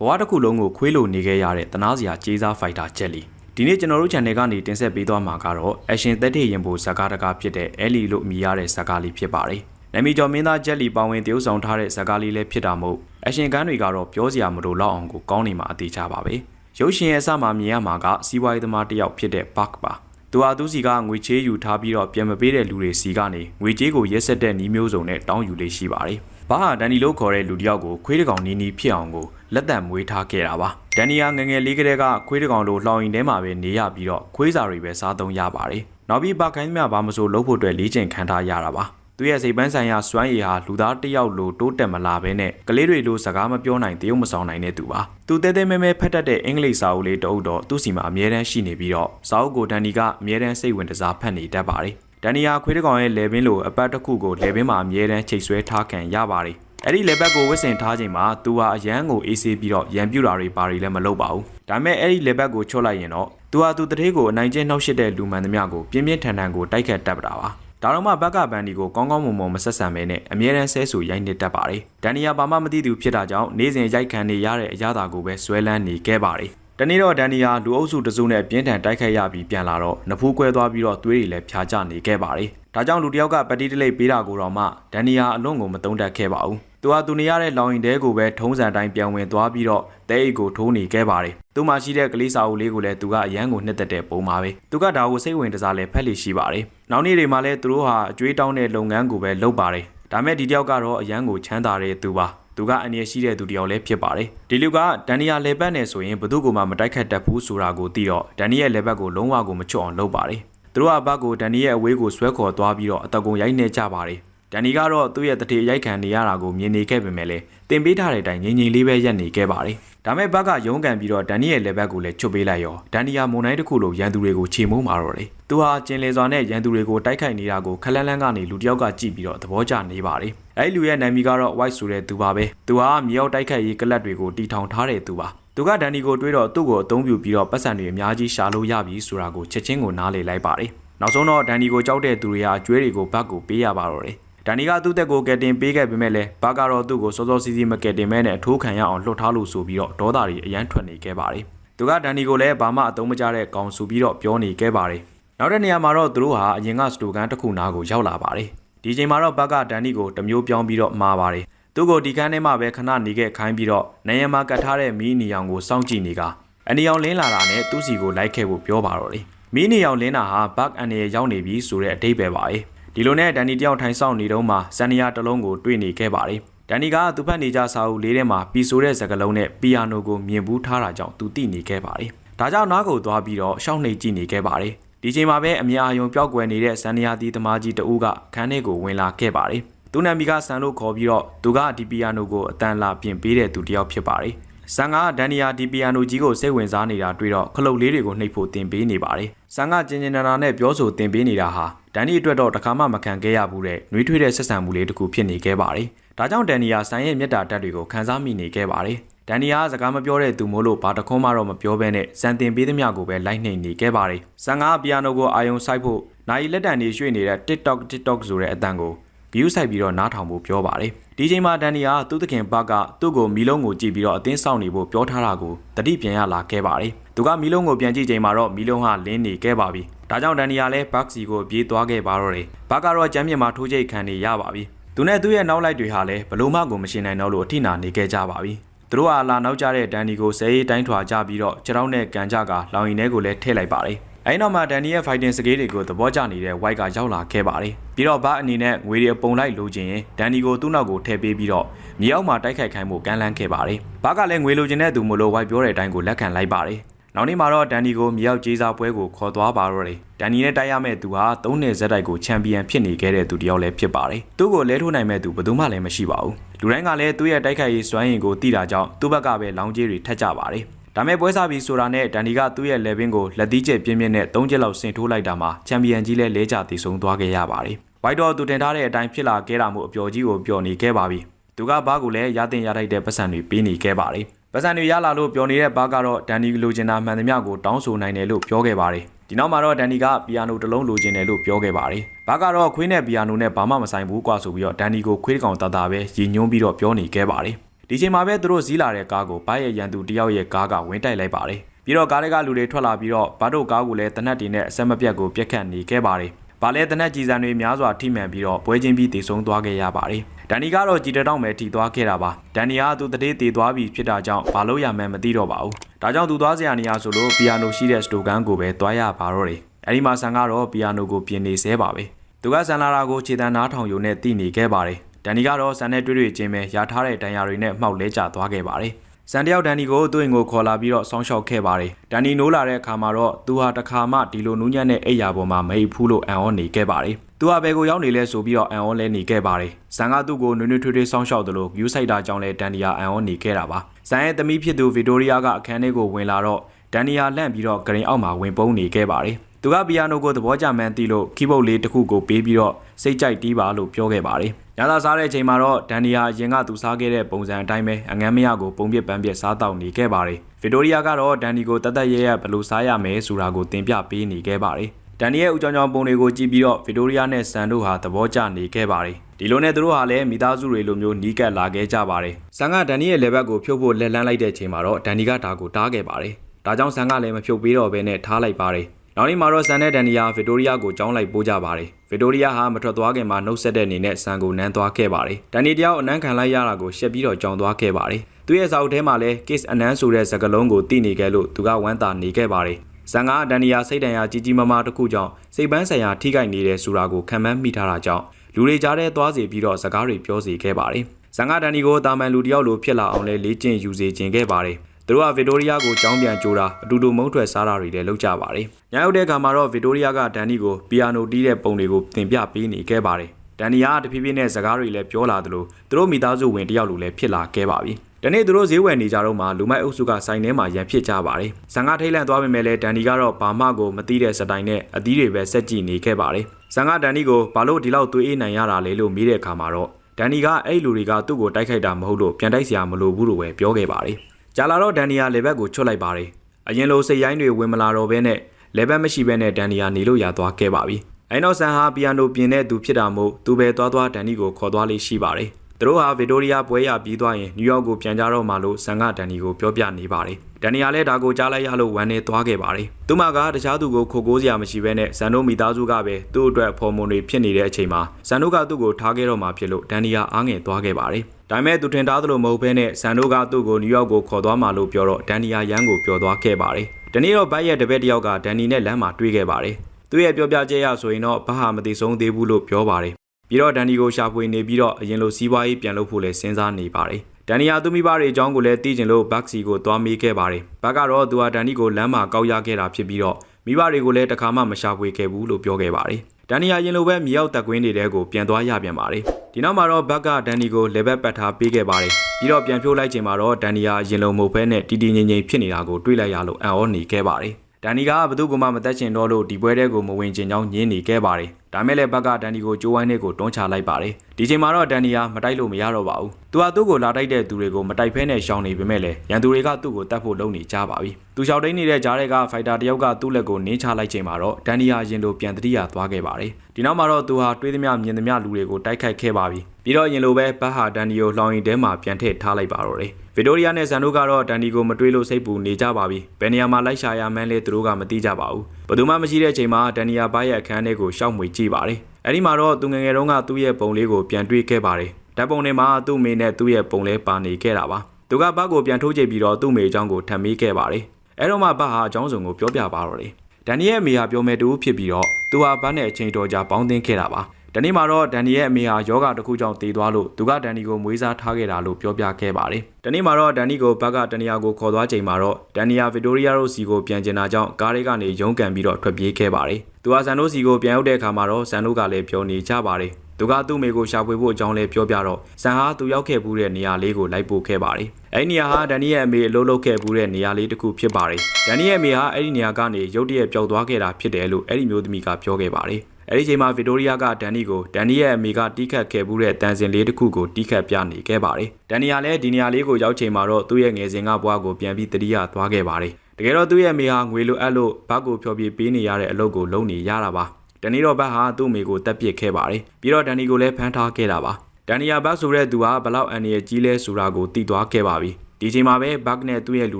ဘဝတစ်ခုလုံးကိုခွေးလိုနေခဲ့ရတဲ့တနာစရာကြေးစားဖိုက်တာချက်လီဒီနေ့ကျွန်တော်တို့ channel ကနေတင်ဆက်ပေးသွားမှာကတော့ action သက်သေရင်ဖို့ဇာကာတကာဖြစ်တဲ့ Ellie လို့အမည်ရတဲ့ဇာကာလီဖြစ်ပါတယ်။နာမည်ကျော်မင်းသားချက်လီပါဝင်တရုပ်ဆောင်ထားတဲ့ဇာကာလီလည်းဖြစ်တာမို့ action ကန်းတွေကတော့ပြောစရာမလိုတော့အောင်ကိုကောင်းနေမှာအသေးချပါပဲ။ရုပ်ရှင်ရဲ့အစမှာမြင်ရမှာကစီးပွားရေးသမားတစ်ယောက်ဖြစ်တဲ့ Park ပါ။သူဟာသူစီကငွေချေးယူထားပြီးတော့ပြန်မပေးတဲ့လူတွေစီကနေငွေချေးကိုရက်ဆက်တဲ့နှီးမျိုးစုံနဲ့တောင်းယူလေးရှိပါတယ်။ ဘာဟာဒန်နီလို့ခေါ်တဲ့လူတစ်ယောက်ကိုခွေးတကောင်နီးနီးဖြစ်အောင်ကိုလက်တံမွေးထားခဲ့တာပါ။ဒန်နီယာငယ်ငယ်လေးကတည်းကခွေးတကောင်လိုလှောင်ရင်ထဲမှာပဲနေရပြီးတော့ခွေးစာတွေပဲစားသုံးရပါတယ်။နောက်ပြီးဘာခိုင်းမြဘာမဆိုလုပ်ဖို့အတွက်လေ့ကျင့်ခံထားရတာပါ။သူရဲ့စိတ်ပန်းဆိုင်ရာစွမ်းရည်ဟာလူသားတစ်ယောက်လိုတိုးတက်မလာဘဲနဲ့ကလေးတွေလိုစကားမပြောနိုင်တရုပ်မဆောင်နိုင်တဲ့သူပါ။သူတဲတဲမဲမဲဖတ်တတ်တဲ့အင်္ဂလိပ်စာအုပ်လေးတအုပ်တော့သူ့စီမှာအမြဲတမ်းရှိနေပြီးတော့စာအုပ်ကိုဒန်နီကအမြဲတမ်းစိတ်ဝင်တစားဖတ်နေတတ်ပါတယ်။ ဒန်နီယာခွေးတကောင်ရဲ့လေပင်လိုအပတ်တစ်ခုကိုလေပင်မှာအမြဲတမ်းချိတ်ဆွဲထားခံရပါတယ်။အဲ့ဒီလေဘက်ကိုဝစ်စင်ထားချိန်မှာသူဟာအရန်ကိုအေးဆေးပြီးတော့ရံပြူတာတွေပါရီလည်းမလုပ်ပါဘူး။ဒါပေမဲ့အဲ့ဒီလေဘက်ကိုချွတ်လိုက်ရင်တော့သူဟာသူတထေးကိုအနိုင်ကျင့်နှောက်ရှက်တဲ့လူမှန်သမျှကိုပြင်းပြင်းထန်ထန်ကိုတိုက်ခတ်တတ်တာပါ။ဒါတော့မှဘက်ကဘန်ဒီကိုကောင်းကောင်းမွန်မွန်မဆက်ဆံမဲနဲ့အမြဲတမ်းဆဲဆူရိုက်နေတတ်ပါတယ်။ဒန်နီယာဘာမှမသိသူဖြစ်တာကြောင့်နေ့စဉ်ရိုက်ခံနေရတဲ့အရာသာကိုပဲဆွဲလန်းနေခဲ့ပါတယ်။ တနေ့တော့ဒန်နီယာလူအုပ်စုတစုနဲ့ပြင်းထန်တိုက်ခိုက်ရပြီးပြန်လာတော့နဖူးကွဲသွားပြီးတော့သွေးတွေလည်းဖြာကျနေခဲ့ပါတယ်။ဒါကြောင့်လူတယောက်ကပတိတလိပ်ပေးတာကိုတော့မှဒန်နီယာအလွန်ကိုမတုံးတက်ခဲ့ပါဘူး။သူဟာသူနေရတဲ့လောင်ရင်တဲကိုပဲထုံးစံတိုင်းပြန်ဝင်သွားပြီးတော့တဲအိတ်ကိုထိုးနေခဲ့ပါတယ်။သူမှရှိတဲ့ကလေးစာအုပ်လေးကိုလည်းသူကအရန်ကိုနှစ်သက်တဲ့ပုံပါပဲ။သူကဒါကိုစိတ်ဝင်တစားလဲဖက်လိရှိပါတယ်။နောက်နေ့တွေမှာလည်းသူတို့ဟာအကျွေးတောင်းတဲ့လုပ်ငန်းကိုပဲလုပ်ပါတယ်။ဒါမဲ့ဒီတယောက်ကတော့အရန်ကိုချမ်းသာတဲ့သူပါ။ သူကအန်ရရှိတဲ့သူတယောက်လည်းဖြစ်ပါတယ်။ဒီလူကဒန်နီယာလေဘတ်နဲ့ဆိုရင်ဘသူ့ကိုမှမတိုက်ခတ်တတ်ဘူးဆိုတာကိုသိတော့ဒန်နီရဲ့လေဘတ်ကိုလုံးဝကိုမချွတ်အောင်လုပ်ပါတယ်။သူတို့ကဘတ်ကိုဒန်နီရဲ့အဝေးကိုဆွဲခေါ်သွားပြီးတော့အတကုံရိုက်နေကြပါတယ်။ဒန်နီကတော့သူ့ရဲ့တထေရိုက်ခံနေရတာကိုမြင်နေခဲ့ပေမဲ့လည်းတင်ပေးထားတဲ့အတိုင်းငြိမ်ငြိမ်လေးပဲရက်နေခဲ့ပါတယ်။ ဒါမဲ့ဘက်ကရုန်းကန်ပြီးတော့ဒန်နီရဲ့လေဘတ်ကိုလည်းချွတ်ပေးလိုက်ရောဒန်နီယာမွန်တိုင်းတစ်ခုလိုရန်သူတွေကိုချေမှုန်းမာတော့တယ်။သူဟာကျင်လေစွာနဲ့ရန်သူတွေကိုတိုက်ခိုက်နေတာကိုခလန်းလန်းကနေလူတစ်ယောက်ကကြည့်ပြီးတော့သဘောကျနေပါတယ်။အဲဒီလူရဲ့နာမည်ကတော့ White ဆိုတဲ့သူပါပဲ။သူဟာမြောက်တိုက်ခိုက်ရေးကလပ်တွေကိုတီထောင်ထားတဲ့သူပါ။သူကဒန်နီကိုတွေးတော့သူ့ကိုအသုံးပြုပြီးတော့ပတ်စံတွေအများကြီးရှာလို့ရပြီဆိုတာကိုချက်ချင်းကိုနားလေလိုက်ပါတယ်။နောက်ဆုံးတော့ဒန်နီကိုကြောက်တဲ့သူတွေဟာအကျွေးတွေကိုဘတ်ကိုပေးရပါတော့တယ်။ ဒန်နီကသူ့တက်ကိုကယ်တင်ပေးခဲ့ပေမဲ့လည်းဘတ်ကတော့သူ့ကိုစောစောစီးစီးမကယ်တင်မဲနဲ့အထိုးခံရအောင်လှုပ်ထားလို့ဆိုပြီးတော့ဒေါသတွေအယမ်းထွက်နေခဲ့ပါတယ်။သူကဒန်နီကိုလည်းဘာမှအသုံးမကျတဲ့ကောင်ဆိုပြီးတော့ပြောနေခဲ့ပါတယ်။နောက်တဲ့နေရာမှာတော့သူတို့ဟာအရင်ကစတိုကန်တစ်ခုနားကိုရောက်လာပါတယ်။ဒီချိန်မှာတော့ဘတ်ကဒန်နီကိုတမျိုးပြောင်းပြီးတော့မှာပါတယ်။သူ့ကိုဒီကန်းထဲမှာပဲခဏနေခဲ့ခိုင်းပြီးတော့နေရမှာကတ်ထားတဲ့မီးနီအောင်ကိုစောင့်ကြည့်နေကအနီအောင်လင်းလာတာနဲ့သူ့စီကိုလိုက်ခဲ့ဖို့ပြောပါတော့တယ်။မီးနီအောင်လင်းတာဟာဘတ်အန်ရဲ့ရောက်နေပြီဆိုတဲ့အတိတ်ပဲပါပဲ။ ဒီလိုနဲ့ဒန်နီတယောက်ထိုင်ဆောင်နေတော့မှဇန်နီယာတစ်လုံးကိုတွေ့နေခဲ့ပါတယ်။ဒန်နီကသူ့ဖက်နေကြစာအုပ်လေးထဲမှာပီဆိုတဲ့စကားလုံးနဲ့ပီယာနိုကိုမြင်ဘူးထားတာကြောင့်သူသိနေခဲ့ပါတယ်။ဒါကြောင့်နားကိုသွားပြီးတော့ရှောက်နှိပ်ကြည့်နေခဲ့ပါတယ်။ဒီချိန်မှာပဲအမြအယုံပျောက်ကွယ်နေတဲ့ဇန်နီယာတီသမားကြီးတဦးကခန်းထဲကိုဝင်လာခဲ့ပါတယ်။သူနာမီကဆန်လို့ခေါ်ပြီးတော့သူကဒီပီယာနိုကိုအတန်လာပြင်ပေးတဲ့သူတစ်ယောက်ဖြစ်ပါတယ်။ ဆန်ကဒန်နီယာဒီပီယာနိုကြီးကိုစိတ်ဝင်စားနေတာတွေ့တော့ခလုတ်လေးတွေကိုနှိပ်ဖို့တင်ပေးနေပါတယ်။ဆန်ကကျင်ကျင်နာနာနဲ့ပြောဆိုတင်ပေးနေတာဟာဒန်နီအတွက်တော့တခါမှမခံခဲ့ရဘူးတဲ့နှွေးထွေးတဲ့ဆက်ဆံမှုလေးတစ်ခုဖြစ်နေခဲ့ပါတယ်။ဒါကြောင့်ဒန်နီယာဆန်ရဲ့မြတ်တာတက်တွေကိုခန်းစားမိနေခဲ့ပါတယ်။ဒန်နီယာစကားမပြောတဲ့သူမို့လို့ဘာတခွန်းမှတော့မပြောဘဲနဲ့စံတင်ပေးသမျှကိုပဲလိုက်နှိမ်နေခဲ့ပါတယ်။ဆန်ကပီယာနိုကိုအာယုံဆိုင်ဖို့နိုင်လက်တံတွေရွှေ့နေတဲ့ TikTok TikTok ဆိုတဲ့အတန်ကို view ဆိုင်ပြီးတော့နားထောင်ဖို့ပြောပါတယ်ဒီချိန်မှာဒန်နီယာသူ့သခင်ဘကသူ့ကိုမီလုံးကိုကြည့်ပြီးတော့အတင်းဆောင်နေဖို့ပြောထားတာကိုတတိပြန်ရလာခဲ့ပါတယ်သူကမီလုံးကိုပြန်ကြည့်ချိန်မှာတော့မီလုံးဟာလင်းနေခဲ့ပါပြီဒါကြောင့်ဒန်နီယာလည်းဘက်စီကိုပြေးသွားခဲ့ပါတော့တယ်ဘကတော့ကျမ်းမြေမှာထိုးချိတ်ခံနေရပါပြီသူနဲ့သူ့ရဲ့နောက်လိုက်တွေဟာလည်းဘလို့မှကိုမရှင်နိုင်တော့လို့အထိနာနေခဲ့ကြပါပြီသူတို့ဟာလာနောက်ကျတဲ့ဒန်နီကိုဆဲရေးတိုင်းထွာကြပြီးတော့ခြေထောက်နဲ့ကန်ကြကလောင်ရင်ထဲကိုလည်းထည့်လိုက်ပါတယ် အဲဒီနောက်မှာဒန်နီရဲ့ fighting စကေးတွေကိုသဘောကျနေတဲ့ white ကရောက်လာခဲ့ပါတယ်။ပြီးတော့ဘာအနေနဲ့ငွေတွေပုံလိုက်လိုချင်ရင်ဒန်နီကိုသူ့နောက်ကိုထည့်ပေးပြီးတော့မြေအောက်မှာတိုက်ခိုက်ခိုင်းဖို့ကမ်းလှမ်းခဲ့ပါတယ်။ဘာကလည်းငွေလိုချင်တဲ့သူမလို့ white ပြောတဲ့အတိုင်းကိုလက်ခံလိုက်ပါတယ်။နောက်နေ့မှာတော့ဒန်နီကိုမြေအောက်ကြေးစားပွဲကိုခေါ်သွားပါတော့တယ်။ဒန်နီနဲ့တိုက်ရမဲ့သူဟာသုံးနှစ်ဇက်တိုက်ကိုချန်ပီယံဖြစ်နေခဲ့တဲ့သူတယောက်လည်းဖြစ်ပါတယ်။သူ့ကိုလဲထိုးနိုင်မဲ့သူဘယ်သူမှလည်းမရှိပါဘူး။လူတိုင်းကလည်းသူ့ရဲ့တိုက်ခိုက်ရေးစွမ်းရည်ကိုသိတာကြောင့်သူ့ဘက်ကပဲလောင်းကြီးတွေထက်ကြပါတယ်။ ဒါမဲ့ပွဲစားပြီးဆိုတာနဲ့ဒန်ဒီကသူ့ရဲ့ level ကိုလက်သီးကျပြင်းပြင်းနဲ့၃ချက်လောက်ဆင်ထိုးလိုက်တာမှာချန်ပီယံကြီးလည်းလဲကျတည်ဆုံသွားခဲ့ရပါတယ်။ဝိုက်တော့သူတင်ထားတဲ့အတိုင်းဖြစ်လာခဲ့တာမို့အပျော်ကြီးကိုပျော်နေခဲ့ပါပြီ။သူကဘားကိုလည်းရတင်ရထိုက်တဲ့ပတ်စံတွေပေးနေခဲ့ပါတယ်။ပတ်စံတွေရလာလို့ပျော်နေတဲ့ဘားကတော့ဒန်ဒီလိုချင်တာမှန်သမျှကိုတောင်းဆိုနိုင်တယ်လို့ပြောခဲ့ပါတယ်။ဒီနောက်မှာတော့ဒန်နီကပီယာနိုတစ်လုံးလိုချင်တယ်လို့ပြောခဲ့ပါတယ်။ဘာကတော့ခွေးနဲ့ပီယာနိုနဲ့ဘာမှမဆိုင်ဘူးကွာဆိုပြီးတော့ဒန်နီကိုခွေးကောင်တာတာပဲရည်ညွှန်းပြီးတော့ပြောနေခဲ့ပါတယ်။ ဒီချိန်မှာပဲသူတို့စီးလာတဲ့ကားကိုဘတ်ရဲ့ရန်သူတယောက်ရဲ့ကားကဝင်တိုက်လိုက်ပါတယ်ပြီးတော့ကားတွေကလူတွေထွက်လာပြီးတော့ဘတ်တို့ကားကိုလည်းတနက်တီနဲ့အဆက်မပြတ်ကိုပြက်ခတ်နေခဲ့ပါတယ်ဘာလဲတနက်ကြီးစံတွေများစွာထိမှန်ပြီးတော့ပွဲချင်းပြီးတည်ဆုံသွားခဲ့ရပါတယ်ဒန်နီကတော့ကြည်တတောင်းပဲထိသွားခဲ့တာပါဒန်နီကသူတတိတည်သွားပြီဖြစ်တာကြောင့်ဘာလို့ရမှန်းမသိတော့ပါဘူးဒါကြောင့်သူသွားစရာနေရာဆိုလို့ပီယာနိုရှိတဲ့စတိုကန်ကိုပဲသွားရပါတော့တယ်အဲဒီမှာဆန်ကတော့ပီယာနိုကိုပြင်နေသေးပါပဲသူကဆန်လာတာကိုခြေတန်းနားထောင်ယူနဲ့တည်နေခဲ့ပါတယ် ဒန်နီကတော့ဆန်နဲ့တွေ့တွေ့ချင်းပဲရာထားတဲ့တန်ရာတွေနဲ့မှောက်လဲကျသွားခဲ့ပါတယ်ဆန်တယောက်ဒန်နီကိုသူ့အိမ်ကိုခေါ်လာပြီးတော့ဆောင်းလျှောက်ခဲ့ပါတယ်ဒန်နီနိုးလာတဲ့အခါမှာတော့သူဟာတခါမှဒီလိုနူးညံ့တဲ့အိယာပေါ်မှာမအိပ်ဖူးလို့အံ့ဩနေခဲ့ပါတယ်သူဟာဘယ်ကိုရောက်နေလဲဆိုပြီးတော့အံ့ဩလဲနေခဲ့ပါတယ်ဆန်ကသူ့ကိုနွေးနွေးထွေးထွေးဆောင်းလျှောက်တယ်လို့ယူဆိုင်တာကြောင့်လဲဒန်နီယာအံ့ဩနေခဲ့တာပါဆန်ရဲ့သမီးဖြစ်သူဗီတိုရီယာကအခန်းထဲကိုဝင်လာတော့ဒန်နီယာလန့်ပြီးတော့ဂရင်အောက်မှာဝင်ပုန်းနေခဲ့ပါတယ်သူကပီယာနိုကိုသဘောကျမှန်းသိလို့ကီးဘုတ်လေးတစ်ခုကိုပေးပြီးတော့စိတ်ကြိုက်တီးပါလို့ပြောခဲ့ပါတယ်။ ညသာစားတဲ့အချိန်မှာတော့ဒန်နီယာအရင်ကသူစားခဲ့တဲ့ပုံစံအတိုင်းပဲအငမ်းမရကိုပုံပြစ်ပန်းပြစ်စားတောက်နေခဲ့ပါတယ်။ဗီတိုရီယာကတော့ဒန်နီကိုတသက်ရဲရဲဘယ်လိုစားရမယ်ဆိုတာကိုသင်ပြပေးနေခဲ့ပါတယ်။ဒန်နီရဲ့ဦးကြောင်ကြောင်ပုံတွေကိုကြည့်ပြီးတော့ဗီတိုရီယာနဲ့ဆန်တို့ဟာသဘောကျနေခဲ့ပါတယ်။ဒီလိုနဲ့သူတို့ဟာလည်းမိသားစုတွေလိုမျိုးနီးကပ်လာခဲ့ကြပါတယ်။ဆန်ကဒန်နီရဲ့လက်ဘက်ကိုဖြုတ်ဖို့လက်လန်းလိုက်တဲ့အချိန်မှာတော့ဒန်နီကဒါကိုတားခဲ့ပါတယ်။ဒါကြောင့်ဆန်ကလည်းမဖြုတ်ပေးတော့ဘဲနဲ့ထားလိုက်ပါတယ်။ နောက်နေ့မှာတော့ဆန်နဲ့ဒန်နီယာဗီတိုရီယာကိုကြောင်းလိုက်ပို့ကြပါတယ်။ဗီတိုရီယာဟာမထွက်သွားခင်မှာနှုတ်ဆက်တဲ့အနေနဲ့ဆန်ကိုနမ်းသွားခဲ့ပါတယ်။ဒန်နီတယောက်အနမ်းခံလိုက်ရတာကိုရှက်ပြီးတော့ကြောင်သွားခဲ့ပါတယ်။သူ့ရဲ့စာအုပ်ထဲမှာလည်း case အနမ်းဆိုတဲ့စကားလုံးကိုသိနေခဲ့လို့သူကဝမ်းသာနေခဲ့ပါတယ်။ဆန်ကဒန်နီယာစိတ်တန်ရာကြီးကြီးမားမားတစ်ခုကြောင့်စိတ်ပန်းဆိုင်ရာထိခိုက်နေတဲ့ဆိုတာကိုခံမှန်းမိထားတာကြောင့်လူတွေကြားထဲသွားစီပြီးတော့စကားတွေပြောစီခဲ့ပါတယ်။ဆန်ကဒန်နီကိုတာမန်လူတယောက်လိုဖြစ်လာအောင်လဲလေ့ကျင့်ယူစေခြင်းခဲ့ပါတယ်။ သူတို့ကဗီတိုရီယာကိုကြောင်းပြန်ကြိုးတာအတူတူမုန်းထွက်စားတာတွေလည်းလုပ်ကြပါတယ်။ညရောက်တဲ့အခါမှာတော့ဗီတိုရီယာကဒန်နီကိုပီယာနိုတီးတဲ့ပုံတွေကိုသင်ပြပေးနေခဲ့ပါတယ်။ဒန်နီယာကတဖြည်းဖြည်းနဲ့စကားတွေလည်းပြောလာသလိုသူတို့မိသားစုဝင်တယောက်လိုလည်းဖြစ်လာခဲ့ပါပြီ။ဒီနေ့သူတို့ဈေးဝယ်နေကြတော့မှလူမိုက်အုပ်စုကဆိုင်ထဲမှာရန်ဖြစ်ကြပါတယ်။ဇန်ကထိတ်လန့်သွားပေမဲ့လည်းဒန်နီကတော့ဘာမှကိုမသိတဲ့စတိုင်နဲ့အသီးတွေပဲစက်ကြည့်နေခဲ့ပါတယ်။ဇန်ကဒန်နီကိုဘာလို့ဒီလောက်သွေးအေးနိုင်ရတာလဲလို့မေးတဲ့အခါမှာတော့ဒန်နီကအဲ့လူတွေကသူ့ကိုတိုက်ခိုက်တာမဟုတ်လို့ပြန်တိုက်စရာမလိုဘူးလို့ပဲပြောခဲ့ပါတယ်။ ကြာလာတော့ဒန်နီယာလေဘက်ကိုချွတ်လိုက်ပါတယ်။အရင်လိုစိတ်ရိုင်းတွေဝင်မလာတော့ဘဲနဲ့လေဘက်မရှိဘဲနဲ့ဒန်နီယာနေလို့ရသွားခဲ့ပါပြီ။အဲနောက်ဆန်ဟာပီယာနိုပြင်တဲ့သူဖြစ်တာမို့သူပဲသွားသွားဒန်နီကိုခေါ်သွားလေးရှိပါတယ်။ သူတို့ဟာဗီတိုရီယာပွဲရပြီးသွားရင်နယူးယောက်ကိုပြန်ကြတော့မှလို့ဆန်ကဒန်နီကိုပြောပြနေပါတယ်။ဒန်နီယာလည်းဒါကိုကြားလိုက်ရလို့ဝမ်းနေသွားခဲ့ပါတယ်။သူမကတခြားသူကိုခိုကိုးစရာမရှိဘဲနဲ့ဇန်တို့မိသားစုကပဲသူ့အတွက်ဖော်မွန်တွေဖြစ်နေတဲ့အချိန်မှာဇန်တို့ကသူ့ကိုထားခဲ့တော့မှဖြစ်လို့ဒန်နီယာအားငယ်သွားခဲ့ပါတယ်။ဒါပေမဲ့သူထင်ထားသလိုမဟုတ်ဘဲနဲ့ဇန်တို့ကသူ့ကိုနယူးယောက်ကိုခေါ်သွားမှလို့ပြောတော့ဒန်နီယာရန်ကိုပြောသွားခဲ့ပါတယ်။ဒီနေ့တော့ဘတ်ရဲ့တပည့်တယောက်ကဒန်နီနဲ့လမ်းမှာတွေ့ခဲ့ပါတယ်။သူ့ရဲ့ပြောပြချက်ရဆိုရင်တော့ဘာဟာမသိဆုံးသေးဘူးလို့ပြောပါတယ်။ ပြီးတော့ဒန်နီကိုရှာဖွေနေပြီးတော့အရင်လိုစီးပွားရေးပြန်လုပ်ဖို့လည်းစဉ်းစားနေပါတယ်။ဒန်နီယာသူမိဘတွေအကြောင်းကိုလည်းသိကျင်လို့ဘက်စီကိုသွားမေးခဲ့ပါတယ်။ဘက်ကတော့သူဟာဒန်နီကိုလမ်းမှာကောက်ရခဲ့တာဖြစ်ပြီးတော့မိဘတွေကိုလည်းတခါမှမရှာဖွေခဲ့ဘူးလို့ပြောခဲ့ပါတယ်။ဒန်နီယာရင်လိုပဲမြေရောက်တက်ကွင်းနေတဲ့ကိုပြန်သွားရပြန်ပါတယ်။ဒီနောက်မှာတော့ဘက်ကဒန်နီကိုလေဘက်ပတ်ထားပေးခဲ့ပါတယ်။ပြီးတော့ပြန်ဖြိုးလိုက်ချိန်မှာတော့ဒန်နီယာရင်လုံမုတ်ဖဲနဲ့တီတီငိမ့်ငိမ့်ဖြစ်နေတာကိုတွေ့လိုက်ရလို့အံ့ဩနေခဲ့ပါတယ်။ ဒန်နီကဘသူကမှမသက်ချင်တော့လို့ဒီပွဲတဲကိုမဝင်ချင်ကြောင်းညင်းနေခဲ့ပါတယ်။ဒါမဲ့လည်းဘက်ကဒန်နီကိုကြိုးဝိုင်းနဲ့ကိုတွန်းချလိုက်ပါတယ်။ဒီချိန်မှာတော့ဒန်နီယာမတိုက်လို့မရတော့ပါဘူး။သူဟာသူ့ကိုလာတိုက်တဲ့သူတွေကိုမတိုက်ဖဲနဲ့ရှောင်နေပေမဲ့လည်းရန်သူတွေကသူ့ကိုတတ်ဖို့လုပ်နေကြပါပြီ။သူရှောက်တိန်နေတဲ့ကြားတွေကဖိုက်တာတယောက်ကသူ့လက်ကိုနင်းချလိုက်ချိန်မှာတော့ဒန်နီယာရင်လိုပြန်တတိယသွားခဲ့ပါတယ်။ဒီနောက်မှာတော့သူဟာတွေးသမျှမြင်သမျှလူတွေကိုတိုက်ခိုက်ခဲ့ပါပြီ။ ပြီးတော့ရင်လိုပဲဘတ်ဟာဒန်နီကိုလှောင်ရင်ထဲမှာပြန်ထည့်ထားလိုက်ပါတော့တယ်။ဗီတိုရီယာနဲ့ဇန်တို့ကတော့ဒန်နီကိုမတွေးလို့စိတ်ပူနေကြပါပြီ။ဘယ်နေရာမှာလိုက်ရှာရမှန်းလဲသူတို့ကမသိကြပါဘူး။ဘယ်သူမှမရှိတဲ့ချိန်မှာဒန်နီယာဘိုင်းရဲ့အခန်းထဲကိုရှောက်မွေကြည့်ပါတယ်။အဲဒီမှာတော့သူငယ်ငယ်တုန်းကသူ့ရဲ့ပုံလေးကိုပြန်တွေ့ခဲ့ပါတယ်။ဓာတ်ပုံထဲမှာသူ့မိနဲ့သူ့ရဲ့ပုံလေးပါနေခဲ့တာပါ။သူကဘတ်ကိုပြန်ထိုးကြည့်ပြီးတော့သူ့မိအကြောင်းကိုထပ်မေးခဲ့ပါတယ်။အဲတော့မှဘတ်ဟာအကြောင်းစုံကိုပြောပြပါတော့တယ်။ဒန်နီရဲ့အမေဟာပြောမယ်တူဖြစ်ပြီးတော့သူဟာဘတ်နဲ့အချိန်တော်ကြာပေါင်းသင်းခဲ့တာပါ။ ဒီနေ့မှာတော့ဒန်နီရဲ့အမေဟာယောဂတစ်ခုကြောင့်တည်သွားလို့သူကဒန်နီကိုမွေးစားထားခဲ့တာလို့ပြောပြခဲ့ပါတယ်။ဒီနေ့မှာတော့ဒန်နီကိုဘက်ကတနေရာကိုခေါ်သွားချိန်မှာတော့ဒန်နီယာဗီတိုရီယာတို့စီကိုပြန်ကျင်တာကြောင့်ကားလေးကနေရုန်းကန်ပြီးတော့ထွက်ပြေးခဲ့ပါတယ်။သူဟာဆန်တို့စီကိုပြန်ရောက်တဲ့အခါမှာတော့ဆန်တို့ကလည်းပြောနေကြပါတယ်။သူကသူ့မိကိုရှာဖွေဖို့အကြောင်းလေးပြောပြတော့ဆန်ဟာသူရောက်ခဲ့ဘူးတဲ့နေရာလေးကိုလိုက်ပို့ခဲ့ပါတယ်။အဲဒီနေရာဟာဒန်နီရဲ့အမေအလုပ်လုပ်ခဲ့ဘူးတဲ့နေရာလေးတစ်ခုဖြစ်ပါတယ်။ဒန်နီရဲ့အမေဟာအဲ့ဒီနေရာကနေရုတ်တရက်ပျောက်သွားခဲ့တာဖြစ်တယ်လို့အဲ့ဒီမျိုးသမီးကပြောခဲ့ပါတယ်။ အဲဒီချိန်မှာဗီတိုရီယာကဒန်နီကိုဒန်နီရဲ့အမေကတီးခတ်ခဲ့ဘူးတဲ့တန်စင်လေးတစ်ခုကိုတီးခတ်ပြနေခဲ့ပါတယ်။ဒန်နီယာလည်းဒီနေရာလေးကိုရောက်ချိန်မှာတော့သူ့ရဲ့ငယ်စဉ်ကဘွားကိုပြန်ပြီးတတိယသွားခဲ့ပါတယ်။တကယ်တော့သူ့ရဲ့အမေဟာငွေလိုအပ်လို့ဘတ်ကိုဖျော်ပြပေးနေရတဲ့အလုပ်ကိုလုပ်နေရတာပါ။တနေ့တော့ဘတ်ဟာသူ့အမေကိုတက်ပစ်ခဲ့ပါတယ်။ပြီးတော့ဒန်နီကိုလည်းဖမ်းထားခဲ့တာပါ။ဒန်နီယာဘတ်ဆိုတဲ့သူဟာဘလောက်အန်ဒီရဲ့ကြီးလဲဆိုတာကိုသိသွားခဲ့ပါပြီဒီချိန်မှာပဲဘတ်နဲ့သူ့ရဲ့လူ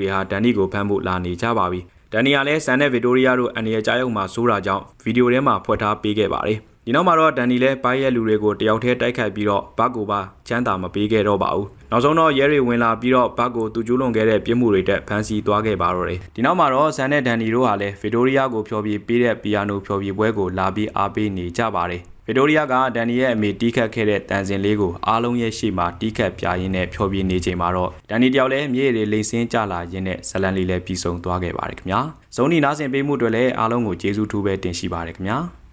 တွေဟာဒန်နီကိုဖမ်းဖို့လာနေကြပါပြီ ဒန်နီယာလည်းဆန်နဲ့ဗီတိုရီယာတို့အန်ဒီရဲ့ကြားရုံမှာဆိုးတာကြောင့်ဗီဒီယိုထဲမှာဖွက်ထားပေးခဲ့ပါတယ်ဒီနောက်မှာတော့ဒန်နီလည်းပိုင်းရဲ့လူတွေကိုတယောက်တည်းတိုက်ခိုက်ပြီးတော့ဘတ်ကိုပါချမ်းသာမပေးခဲ့တော့ပါဘူးနောက်ဆုံးတော့ရဲတွေဝင်လာပြီးတော့ဘတ်ကိုသူကျူးလွန်ခဲ့တဲ့ပြစ်မှုတွေတက်ဖမ်းဆီးသွားခဲ့ပါတော့တယ်ဒီနောက်မှာတော့ဆန်နဲ့ဒန်နီတို့ဟာလည်းဗီတိုရီယာကိုဖျော်ဖြေပေးတဲ့ပီယာနိုဖျော်ဖြေပွဲကိုလာပြီးအားပေးနေကြပါတယ် ဗီတိုရီယာကဒန်နီရဲ့အမေတီးခတ်ခဲ့တဲ့တန်စင်လေးကိုအားလုံးရဲ့ရှေ့မှာတီးခတ်ပြရင်းနဲ့ဖျော်ဖြေနေချိန်မှာတော့ဒန်နီတယောက်လည်းမြေရည်လိန်ဆင်းကြလာရင်းနဲ့ဇလန်လေးလည်းပြီးဆုံးသွားခဲ့ပါတယ်ခင်ဗျာ။ဇုံနီနားဆင်ပေးမှုတွေလည်းအားလုံးကိုကျေးဇူးထူးပဲတင်ရှိပါတယ်ခင်ဗျာ။